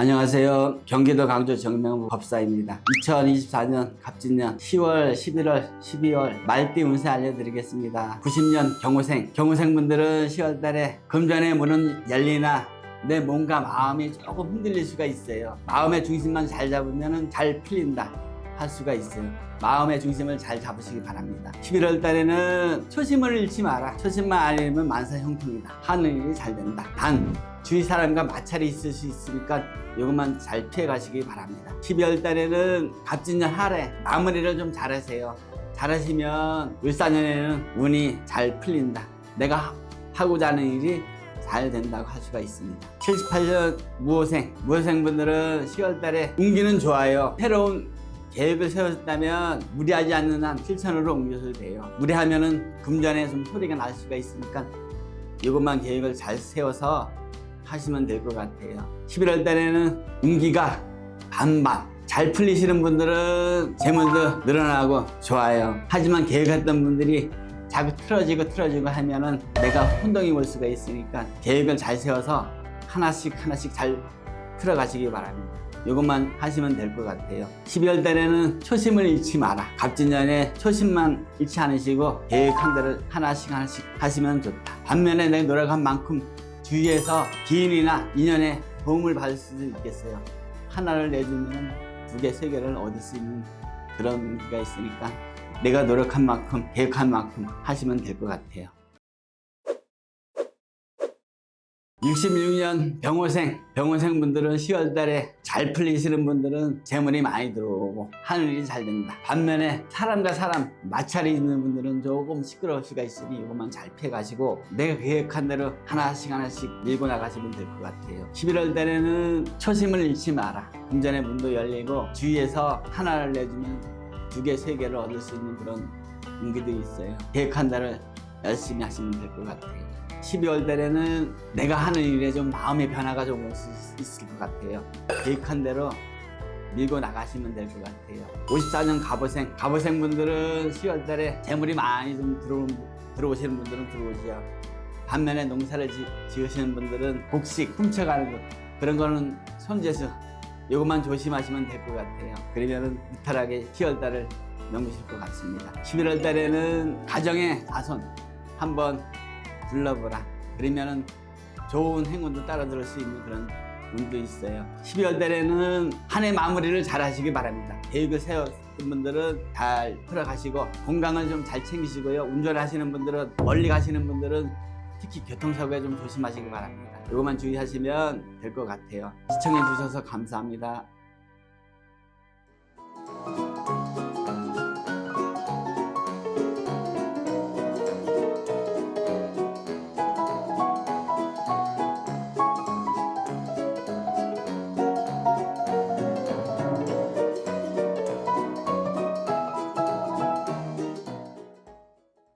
안녕하세요. 경기도 강주 정명부 법사입니다. 2024년 갑진년 10월, 11월, 12월 말띠 운세 알려드리겠습니다. 90년 경호생, 경호생분들은 10월 달에 금전의 문은 열리나 내 몸과 마음이 조금 흔들릴 수가 있어요. 마음의 중심만 잘 잡으면 잘 풀린다 할 수가 있어요. 마음의 중심을 잘 잡으시기 바랍니다. 11월 달에는 초심을 잃지 마라. 초심만 안 잃으면 만사 형통이다. 하는 일이 잘 된다. 단 주위 사람과 마찰이 있을 수 있으니까 이것만 잘 피해 가시기 바랍니다. 12월 달에는 갑진년 하래 마무리를 좀 잘하세요. 잘하시면 울산년에는 운이 잘 풀린다. 내가 하- 하고자 하는 일이 잘 된다고 할 수가 있습니다. 78년 무호생, 무호생 분들은 10월 달에 운기는 좋아요. 새로운 계획을 세웠다면 무리하지 않는 한 실천으로 옮겨도 돼요. 무리하면은 금전에 좀 소리가 날 수가 있으니까 이것만 계획을 잘 세워서 하시면 될 것 같아요. 11월 달에는 운기가 반반. 잘 풀리시는 분들은 재물도 늘어나고 좋아요. 하지만 계획했던 분들이 자꾸 틀어지고 틀어지고 하면은 내가 혼동이 올 수가 있으니까 계획을 잘 세워서 하나씩 하나씩 잘 틀어가시기 바랍니다. 이것만 하시면 될 것 같아요. 12월 달에는 초심을 잃지 마라. 갑진년에 초심만 잃지 않으시고 계획 한 대로 하나씩 하나씩 하시면 좋다. 반면에 내 노력한 만큼 주위에서 기인이나 인연에 도움을 받을 수도 있겠어요. 하나를 내주면 두 개, 세 개를 얻을 수 있는 그런 의미가 있으니까 내가 노력한 만큼, 계획한 만큼 하시면 될 것 같아요. 66년 병호생, 병호생 분들은 10월 달에 잘 풀리시는 분들은 재물이 많이 들어오고 하는 일이 잘 된다. 반면에 사람과 사람 마찰이 있는 분들은 조금 시끄러울 수가 있으니 이것만 잘 피해 가시고 내가 계획한 대로 하나씩 하나씩 밀고 나가시면 될 것 같아요. 11월 달에는 초심을 잃지 마라. 금전의 문도 열리고 주위에서 하나를 내주면 두 개, 세 개를 얻을 수 있는 그런 운기도 있어요. 계획한 대로 열심히 하시면 될 것 같아요. 12월 달에는 내가 하는 일에 좀 마음의 변화가 좀 올 수 있을 것 같아요. 계획한 대로 밀고 나가시면 될 것 같아요. 54년 갑오생, 갑오생 분들은 10월 달에 재물이 많이 좀 들어오, 들어오시는 분들은 들어오죠. 반면에 농사를 지, 지으시는 분들은 곡식 훔쳐가는 것 그런 거는 손재수 이것만 조심하시면 될 것 같아요. 그러면은 무탈하게 10월 달을 넘기실 것 같습니다. 11월 달에는 가정의 자손 한번 불러보라. 그러면은 좋은 행운도 따라들을 수 있는 그런 운도 있어요. 12월 달에는 한 해 마무리를 잘 하시기 바랍니다. 계획을 세웠던 분들은 잘 풀어가시고 건강을 좀 잘 챙기시고요. 운전하시는 분들은 멀리 가시는 분들은 특히 교통사고에 좀 조심하시기 바랍니다. 이것만 주의하시면 될 것 같아요. 시청해 주셔서 감사합니다.